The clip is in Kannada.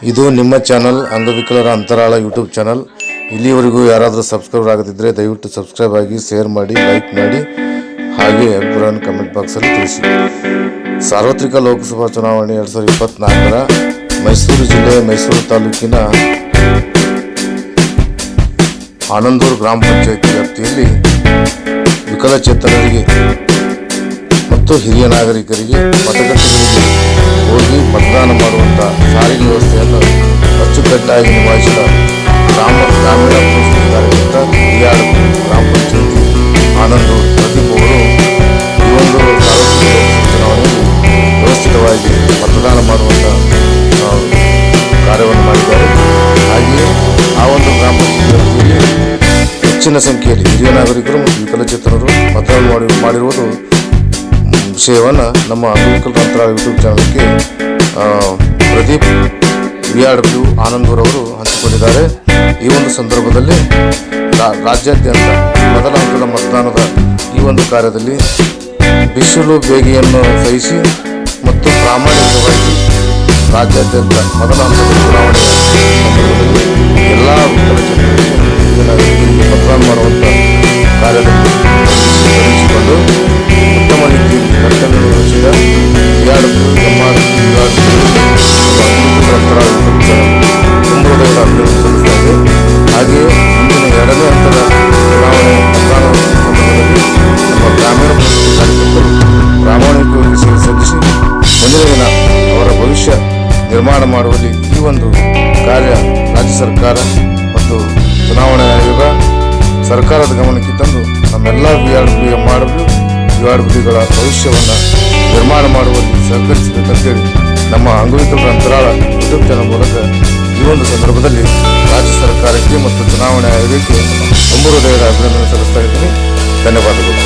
ಇದು ನಿಮ್ಮ ಚಾನಲ್ ಅಂಗವಿಕಲರ ಅಂತರಾಳ ಯೂಟ್ಯೂಬ್ ಚಾನಲ್. ಇಲ್ಲಿವರೆಗೂ ಯಾರಾದರೂ ಸಬ್ಸ್ಕ್ರೈಬ್ ಆಗದಿದ್ದರೆ ದಯವಿಟ್ಟು ಸಬ್ಸ್ಕ್ರೈಬ್ ಆಗಿ, ಶೇರ್ ಮಾಡಿ, ಲೈಕ್ ಮಾಡಿ. ಹಾಗೆ ಅಭಿಪ್ರಾಯವನ್ನು ಕಮೆಂಟ್ ಬಾಕ್ಸಲ್ಲಿ ತಿಳಿಸಿ. ಸಾರ್ವತ್ರಿಕ ಲೋಕಸಭಾ ಚುನಾವಣೆ ಎರಡು ಸಾವಿರದ ಇಪ್ಪತ್ತ್ನಾಲ್ಕರ ಮೈಸೂರು ಜಿಲ್ಲೆ, ಮೈಸೂರು ತಾಲೂಕಿನ ಆನಂದೂರು ಗ್ರಾಮ ಪಂಚಾಯಿತಿ ವ್ಯಾಪ್ತಿಯಲ್ಲಿ ವಿಕಲಚೇತನರಿಗೆ ಮತ್ತು ಹಿರಿಯ ನಾಗರಿಕರಿಗೆ ಮತಗಟ್ಟೆಗಳಿಗೆ ಹೋಗಿ ಮತದಾನ ಮಾಡುವಂಥ ಸಾರಿಗೆ ವ್ಯವಸ್ಥೆಯನ್ನು ಅಚ್ಚುಕಟ್ಟಾಗಿ ನಿಭಾಯಿಸಿದ ಗ್ರಾಮ ಗ್ರಾಮೀಣ ಸಂಸ್ಥೆ ಕಾರ್ಯಕರ್ತ ಗ್ರಾಮ ಪಂಚಾಯತಿ ಆನಂದ್ ಪ್ರದೀಪ್ ಅವರು ಈ ಒಂದು ಚುನಾವಣೆಯಲ್ಲಿ ವ್ಯವಸ್ಥಿತವಾಗಿ ಮತದಾನ ಮಾಡುವಂಥ ಕಾರ್ಯವನ್ನು ಮಾಡಿದ್ದಾರೆ. ಹಾಗೆಯೇ ಆ ಒಂದು ಗ್ರಾಮ ಪಂಚಾಯತಿಯಲ್ಲಿ ಹೆಚ್ಚಿನ ಸಂಖ್ಯೆಯಲ್ಲಿ ಹಿರಿಯ ನಾಗರಿಕರು ಮತ್ತು ವಿಕಲಚೇತನರು ಮತದಾನ ಮಾಡಿ, ಮಾಡಿರುವುದು ವಿಷಯವನ್ನು ನಮ್ಮ ಅಂಗವಿಕಲ ಅಂತರಾಳ ಯೂಟ್ಯೂಬ್ ಚಾನಲ್ಗೆ ಪ್ರದೀಪ್ ವಿ ಆರ್ ಡಬ್ಲ್ಯೂ ಆನಂದೂರವರು ಹಂಚಿಕೊಂಡಿದ್ದಾರೆ. ಈ ಒಂದು ಸಂದರ್ಭದಲ್ಲಿ ರಾಜ್ಯಾದ್ಯಂತ ಮೊದಲ ಹಂತದ ಮತದಾನದ ಈ ಒಂದು ಕಾರ್ಯದಲ್ಲಿ ಬಿಸಿಲು ಬೇಗೆಯನ್ನು ಸಹಿಸಿ ಮತ್ತು ಪ್ರಾಮಾಣಿಕವಾಗಿ ರಾಜ್ಯಾದ್ಯಂತ ಮೊದಲ ಹಂತದ ಚುನಾವಣೆಯ ಎಲ್ಲ ದಿನ ಅವರ ಭವಿಷ್ಯ ನಿರ್ಮಾಣ ಮಾಡುವಲ್ಲಿ ಈ ಒಂದು ಕಾರ್ಯ ರಾಜ್ಯ ಸರ್ಕಾರ ಮತ್ತು ಚುನಾವಣಾ ಆಯೋಗ ಸರ್ಕಾರದ ಗಮನಕ್ಕೆ ತಂದು ನಮ್ಮೆಲ್ಲ ವಿ ಆರ್ ಬಿ ಮಾಡಲು ವಿ ಆರ್ ಬಿಗಳ ಭವಿಷ್ಯವನ್ನು ನಿರ್ಮಾಣ ಮಾಡುವಲ್ಲಿ ಸಹಕರಿಸಬೇಕಂತೇಳಿ ನಮ್ಮ ಅಂಗವಿಕಲರ ಅಂತರಾಳ ಯೂಟ್ಯೂಬ್ ಚಾನಲ್ ಮೂಲಕ ಈ ಒಂದು ಸಂದರ್ಭದಲ್ಲಿ ರಾಜ್ಯ ಸರ್ಕಾರಕ್ಕೆ ಮತ್ತು ಚುನಾವಣಾ ಆಯೋಗಕ್ಕೆ ತುಂಬ ಹೃದಯದ ಅಭಿನಂದನೆ ಸಲ್ಲಿಸ್ತಾ ಇದ್ದೀನಿ. ಧನ್ಯವಾದಗಳು.